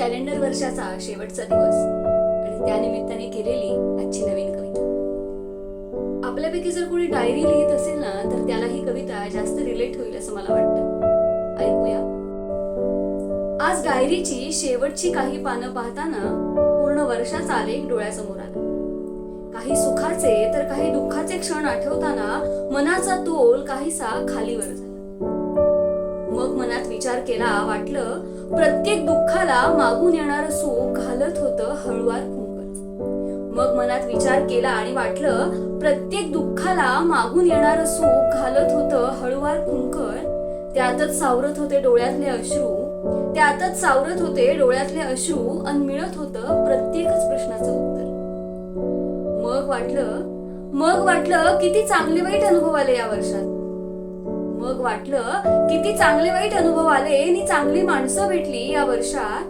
Calendar वर्षाचा शेवटचा दिवस आणि त्यानिमित्ताने केलेली आजची नवीन कविता. आपल्यापैकी जर कोणी डायरी लिहित असेल ना तर त्याला ही कविता जास्त रिलेट होईल असं मला वाटतं. ऐकूया. आज डायरीची शेवटची काही पानं पाहताना पूर्ण वर्षाचा आलेख डोळ्यासमोर आला. काही सुखाचे तर काही दुःखाचे क्षण आठवताना मनाचा तोल काहीसा खालीवर झाला. विचार केला वाटलं प्रत्येक दुःखाला मागून येणार सुख घालत होतं हळुवार कुंकण. मग मनात विचार केला आणि वाटलं प्रत्येक दुःखाला मागून येणार सुख घालत होतं हळुवार कुंकण. त्यातच सावरत होते डोळ्यातले अश्रू. त्यातच सावरत होते डोळ्यातले अश्रू आणि मिळत होतं प्रत्येकच प्रश्नाचं उत्तर. मग वाटलं मग वाटलं किती चांगले वाईट अनुभव आले या वर्षात. मग वाटलं किती चांगले वाईट अनुभव आले आणि चांगली माणसं भेटली या वर्षात.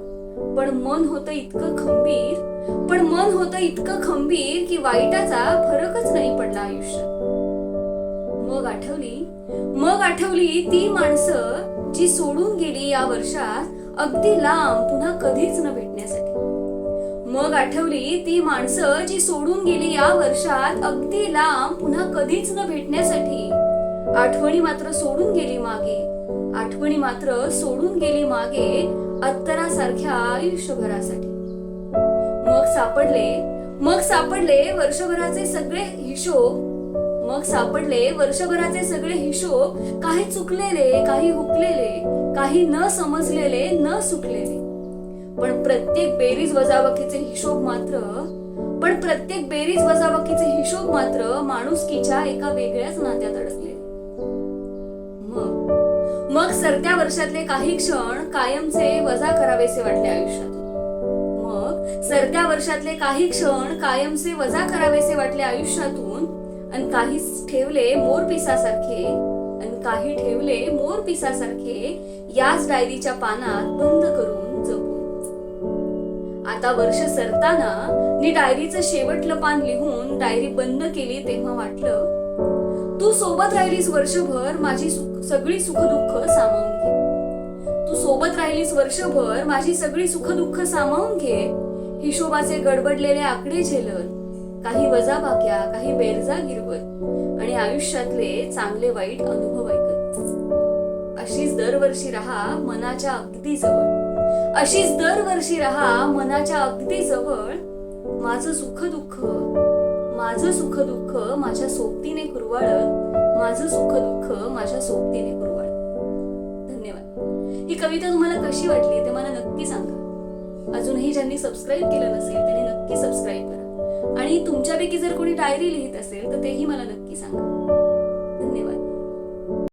पण मन होतं इतकं खंबीर पण मन होतं इतकं खंबीर की वाईटाचा फरकच नाही पडला आयुष्यात. मग आठवली मग आठवली ती माणसं जी सोडून गेली या वर्षात अगदी लांब पुन्हा कधीच न भेटण्यासाठी. मग आठवली ती माणसं जी सोडून गेली या वर्षात अगदी लांब पुन्हा कधीच न भेटण्यासाठी आठवणी मात्र सोडून गेली मागे. आठवणी मात्र सोडून गेली मागे अत्तरासारख्या आयुष्यभरासाठी. मग सापडले मग सापडले वर्षभराचे सगळे हिशोब मग सापडले वर्षभराचे सगळे हिशोब काही चुकलेले काही हुकलेले काही न समजलेले न सुटलेले. पण प्रत्येक बेरीज वजावकीचे हिशोब मात्र पण प्रत्येक बेरीज वजावकीचे हिशोब मात्र माणुसकीच्या एका वेगळ्याच नात्यात अडकले. मग सरत्या वर्षातले काही क्षण कायमचे वजा करावेसे वाटले आयुष्यात. मग सरत्या वर्षातले काही क्षण कायमचे वजा करावेसे वाटले आयुष्यातून आणि काही ठेवले मोर पिसासारखे आणि काही ठेवले मोर पिसासारखे याच डायरीच्या पानात बंद करून जपून. आता वर्ष सरताना मी डायरीचं शेवटलं पान लिहून डायरी बंद केली तेव्हा वाटलं तू सोबत राहिलीस वर्षभर माझी सुख सगळी सुखदुःख सामावून घे. तू सोबत राहिलीस वर्षभर माझी सगळी सुखदुःख सामावून घे. हिशोबाचे गडबडलेले आकडे झेलत काही वजाबाक्या काही बेरजा गिरवत आणि आयुष्यातले चांगले वाईट अनुभव ऐकत. अशीच दरवर्षी राहा मनाच्या अगदी जवळ. अशीच दरवर्षी राहा मनाच्या अगदी जवळ. माझं सुख दुःख माझं सुख दुःख माझ्या सोबतीने कुरवाळत माझं सुख दुःख माझ्या सोबतीने कुरवाळत धन्यवाद. ही कविता तुम्हाला कशी वाटली ते मला नक्की सांगा. अजूनही ज्यांनी सबस्क्राईब केलं नसेल त्यांनी नक्की सबस्क्राईब करा. आणि तुमच्यापैकी जर कोणी डायरी लिहित असेल तर तेही मला नक्की सांगा.